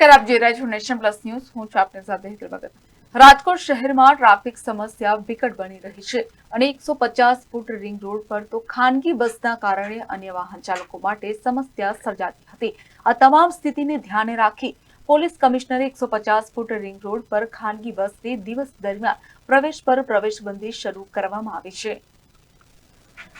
નમસ્કાર, આપ જોઈ રહ્યા છો નેશન પ્લસ ન્યૂઝ. હું છું આપની સાથે હેતલ રાજકોટ શહેરમાં ટ્રાફિક સમસ્યા વિકટ બની રહી છે અને એકસો પચાસ ફૂટ રિંગ રોડ પર તો ખાનગી બસના કારણે અન્ય વાહન ચાલકો માટે સમસ્યા સર્જાતી હતી. આ તમામ સ્થિતિને ધ્યાને રાખી પોલીસ કમિશનરે એકસો પચાસ ફૂટ રિંગ રોડ પર ખાનગી બસને દિવસ દરમિયાન પ્રવેશ પર પ્રવેશબંધી શરૂ કરવામાં આવી છે.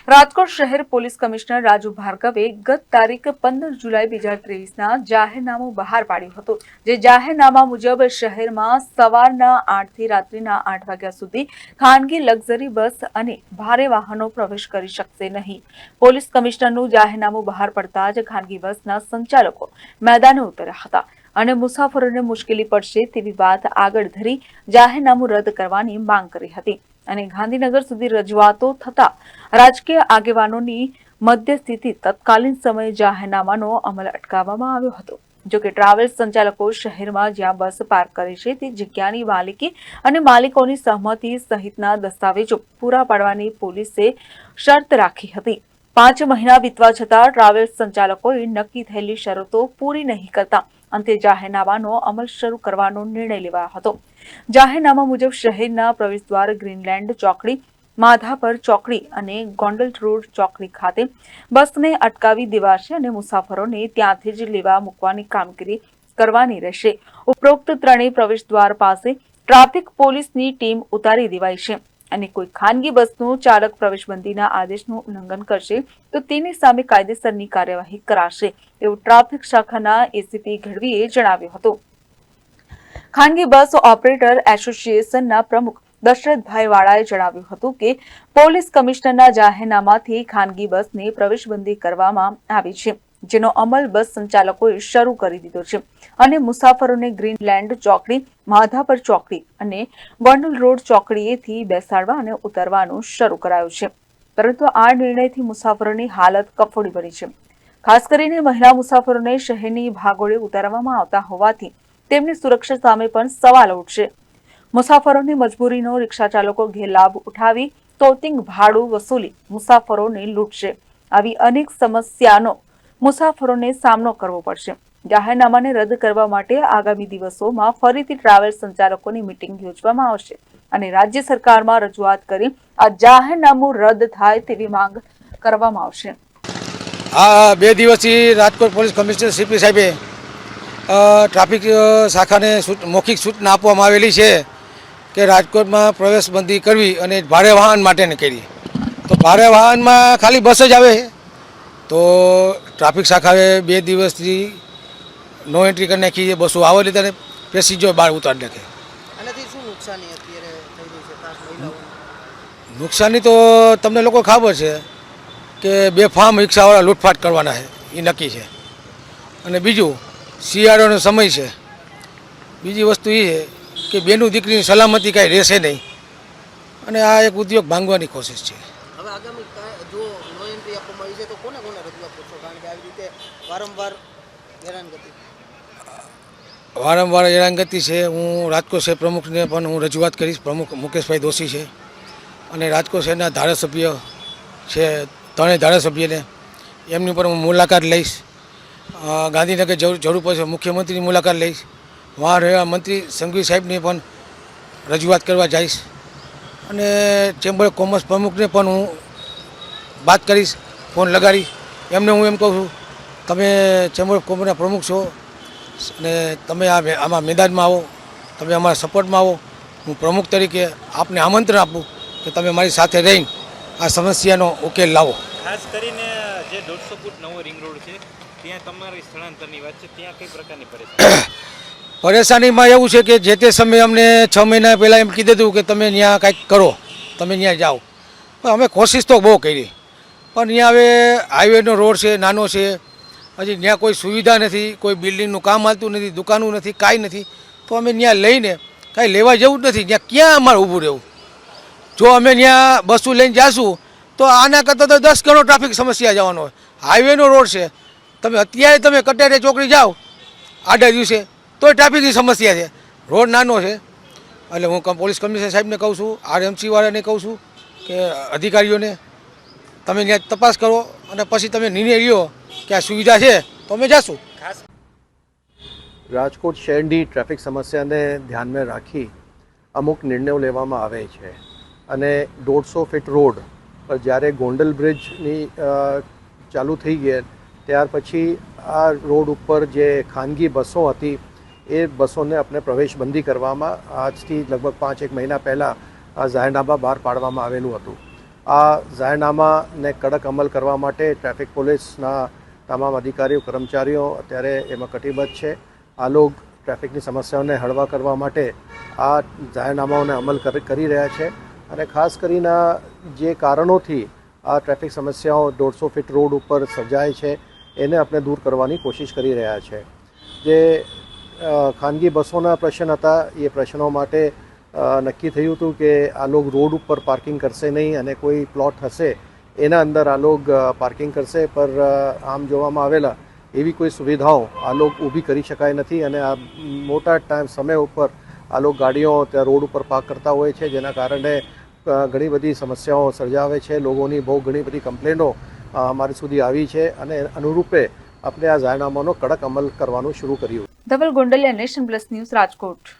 રાજકોટ શહેર પોલીસ કમિશનર રાજુ ભાર્ગવે ગત તારીખ પંદર જુલાઈ બે હજાર ત્રેવીસના જાહેરનામું બહાર પાડ્યું હતું. જે જાહેરનામા મુજબ શહેરમાં સવારના આઠથી રાત્રિના આઠ વાગ્યા સુધી ખાનગી લક્ઝરી બસ અને ભારે વાહનો પ્રવેશ કરી શકશે નહીં. પોલીસ કમિશનરનું જાહેરનામું બહાર પડતા જ ખાનગી બસના સંચાલકો મેદાને ઉતર્યા હતા અને મુસાફરોને મુશ્કેલી પડશે તેવી વાત આગળ ધરી જાહેરનામું રદ કરવાની માંગ કરી હતી. અને ગાંધીનગર સુધી રજૂઆતો થતા રાજકીય આગેવાનોની મધ્યસ્થિતિ તત્કાલીન સમયે જાહેરનામાનો અમલ અટકાવવામાં આવ્યો હતો. જો કે ટ્રાવેલ્સ સંચાલકો શહેરમાં જ્યાં બસ પાર્ક કરે છે, તે જગ્યાની માલિકી અને માલિકોની સહમતિ સહિતના દસ્તાવેજો પૂરા પાડવાની પોલીસે શરત રાખી હતી. પાંચ મહિના વીતવા છતાં ટ્રાવેલ્સ સંચાલકોએ નક્કી થયેલી શરતો પૂરી નહીં કરતા. અંતે જાહેરનામાનો અમલ શરૂ કરવાનો નિર્ણય લેવાયો હતો. જાહેરનામા મુજબ શહેરના પ્રવેશદ્વાર, ગ્રીનલેન્ડ ચોકડી, માધાપર ચોકડી અને ગોંડલ રોડ ચોકડી ખાતે બસને અટકાવી દેવાશે અને મુસાફરોને ત્યાંથી જ લેવા મૂકવાની કામગીરી કરવાની રહેશે. ઉપરોક્ત ત્રણેય પ્રવેશદ્વાર પાસે ટ્રાફિક પોલીસની ટીમ ઉતારી દેવાઈ છે. અને કોઈ ખાનગી બસનું ચાલક પ્રવેશબંધીના આદેશનું ઉલ્લંઘન કરશે, તો તેની સામે કાયદેસરની કાર્યવાહી કરાશે, એવું ટ્રાફિક શાખાના એસીપી ગઢવીએ જણાવ્યું હતું. ખાનગી બસ ઓપરેટર એસોસિએશનના પ્રમુખ દશરથભાઈ વાળાએ જણાવ્યું હતું કે, પોલીસ કમિશનરના જાહેરનામાથી ખાનગી બસને પ્રવેશબંધી કરવામાં આવી છે. જેનો અમલ બસ સંચાલકોએ શરૂ કરી દીધો છે. અને મુસાફરોને ગ્રીનલેન્ડ ચોકડી, માધાપર ચોકડી અને ગોંડલ રોડ ચોકડીએથી બેસાડવા અને ઉતરવાનું શરૂ કરાયું છે. પરંતુ આ નિર્ણયથી મુસાફરોની હાલત કફોડી બની છે. ખાસ કરીને મહિલા મુસાફરોને શહેરની ભાગોળે ઉતારવામાં આવતા હોવાથી તેમની સુરક્ષા સામે પણ સવાલ ઉઠશે. મુસાફરોની મજબૂરીનો રિક્ષા ચાલકો ગેરલાભ ઉઠાવી, તોતિંગ ભાડું વસૂલી મુસાફરોને લૂંટશે. આવી અનેક સમસ્યાનો મુસાફરોને સામનો કરવો પડશે. જાહેરનામાને રદ કરવા માટે આગામી દિવસોમાં ફરીથી ટ્રાવેલ સંચાલકોની મિટિંગ યોજવામાં આવશે અને રાજ્ય સરકારમાં રજૂઆત કરી આ જાહેરનામું રદ થાય તેવી માંગ કરવામાં આવશે. આ બે દિવસથી રાજકોટ પોલીસ કમિશનર સીપી સાહેબે ટ્રાફિક શાખાને મૌખિક સૂચના આપવામાં આવેલી છે કે રાજકોટમાં પ્રવેશબંધી કરવી અને ભારે વાહન માટેની કરી. તો ભારે વાહનમાં ખાલી બસ જ આવે. તો ટ્રાફિક શાખાએ બે દિવસથી નો એન્ટ્રી કરી નાખી છે બસો આવે લીધે પેસેન્જર બહાર ઉતારી નાખે. નુકસાની તો તમને લોકો ખબર છે કે બે ફાર્મ રિક્ષાવાળા લૂંટફાટ કરવાના છે એ નક્કી છે. અને બીજું શિયાળોનો સમય છે. બીજી વસ્તુ એ છે કે બેનું દીકરીની સલામતી કાંઈ રહેશે નહીં. અને આ એક ઉદ્યોગ ભાંગવાની કોશિશ છે. એન્ટ્રી આપવામાં આવી છે, તો કોને કોને રજૂઆત કરશો? કારણ કે આવી રીતે વારંવાર હેરાનગતિ. વારંવાર હેરાનગતિ છે. હું રાજકોટ શહેર પ્રમુખને પણ હું રજૂઆત કરીશ. પ્રમુખ મુકેશભાઈ દોશી છે. અને રાજકોટ શહેરના ધારાસભ્ય છે, ત્રણેય ધારાસભ્યને. એમની પર હું મુલાકાત લઈશ. ગાંધીનગર જરૂર પડશે મુખ્યમંત્રીની મુલાકાત લઈશ. વહાં રહેવા મંત્રી સંઘવી સાહેબની પણ રજૂઆત કરવા જઈશ. અને ચેમ્બર કોમર્સ પ્રમુખને પણ હું વાત કરીશ ફોન લગાડીશ. એમને હું એમ કહું છું તમે ચેમ્બર ઓફ કોમર્સના પ્રમુખ છો અને તમે આ આમાં મેદાનમાં આવો તમે અમારા સપોર્ટમાં આવો. હું પ્રમુખ તરીકે આપને આમંત્રણ આપું કે તમે મારી સાથે રહીને આ સમસ્યાનો ઉકેલ લાવો. ખાસ કરીને જે દોઢસો ફૂટ નવો રિંગ રોડ છે ત્યાં તમારી સ્થળાંતરની વાત છે ત્યાં કઈ પ્રકારની પરેશાની? પરેશાનીમાં એવું છે કે જે તે સમયે અમને છ મહિના પહેલાં એમ કીધું હતું કે તમે ત્યાં કાંઈક કરો તમે ત્યાં જાઓ. પણ અમે કોશિશ તો બહુ કરી. પણ ત્યાં હવે હાઈવેનો રોડ છે, નાનો છે. હજી ત્યાં કોઈ સુવિધા નથી, કોઈ બિલ્ડિંગનું કામ હાલતું નથી દુકાનો નથી, કાંઈ નથી. તો અમે ત્યાં લઈને કાંઈ લેવા જવું જ નથી. ત્યાં ક્યાં અમારે ઊભું રહેવું? જો અમે ત્યાં બસો લઈને જાશું, તો આના કરતાં તો દસ ગણો ટ્રાફિક સમસ્યા જવાનો હોય. હાઈવેનો રોડ છે. તમે અત્યારે તમે કટેરે ચોકડી જાઓ, આડા દિવસે, તોય ટ્રાફિકની સમસ્યા છે. રોડ નાનો છે. એટલે હું પોલીસ કમિશનર સાહેબને કહું છું આરએમસી વાળાને કહું છું કે અધિકારીઓને તમે ત્યાં તપાસ કરો અને પછી તમે નિર્ણય લ્યો કે આ સુવિધા છે, તો અમે જશું. ખાસ રાજકોટ શહેરની ટ્રાફિક સમસ્યાને ધ્યાનમાં રાખી અમુક નિર્ણયો લેવામાં આવે છે. અને દોઢસો ફીટ રોડ પર જ્યારે ગોંડલ બ્રિજની ચાલુ થઈ ગઈ, ત્યાર પછી આ રોડ ઉપર જે ખાનગી બસો હતી, એ બસોને આપણે પ્રવેશબંધી કરવામાં આજથી લગભગ પાંચ એક મહિના પહેલાં આ જાહેરનામા બહાર પાડવામાં આવેલું હતું. આ જાહેરનામાને કડક અમલ કરવા માટે ટ્રાફિક પોલીસના તમામ અધિકારીઓ, કર્મચારીઓ અત્યારે એમાં કટિબદ્ધ છે. આ લોક ટ્રાફિકની સમસ્યાઓને હળવા કરવા માટે આ જાહેરનામાઓને અમલ કરી રહ્યા છે અને ખાસ કરીને જે કારણોથી આ ટ્રાફિક સમસ્યાઓ દોઢસો ફીટ રોડ ઉપર સર્જાય છે, એને આપણે દૂર કરવાની કોશિશ કરી રહ્યા છે. જે ખાનગી બસોના પ્રશ્ન હતા, એ પ્રશ્નો માટે નક્કી થયું હતું કે આ લોક રોડ ઉપર પાર્કિંગ કરશે નહીં અને કોઈ પ્લોટ હશે, એના અંદર આ લોક પાર્કિંગ કરશે. પર આમ જોવામાં આવેલા એવી કોઈ સુવિધાઓ આ લોક ઊભી કરી શકાય નથી અને આ મોટા ટાઈમ સમય ઉપર આ લોક ગાડીઓ ત્યાં રોડ ઉપર પાર્ક કરતા હોય છે, જેના કારણે ઘણી બધી સમસ્યાઓ સર્જાવે છે. લોકોની બહુ ઘણી બધી કમ્પ્લેનો અમારી સુધી આવી છે અને અનુરૂપે આપણે આ જાહેરનામાનો કડક અમલ કરવાનું શરૂ કર્યું. Dhaval Gondaliya, nation plus news Rajkot.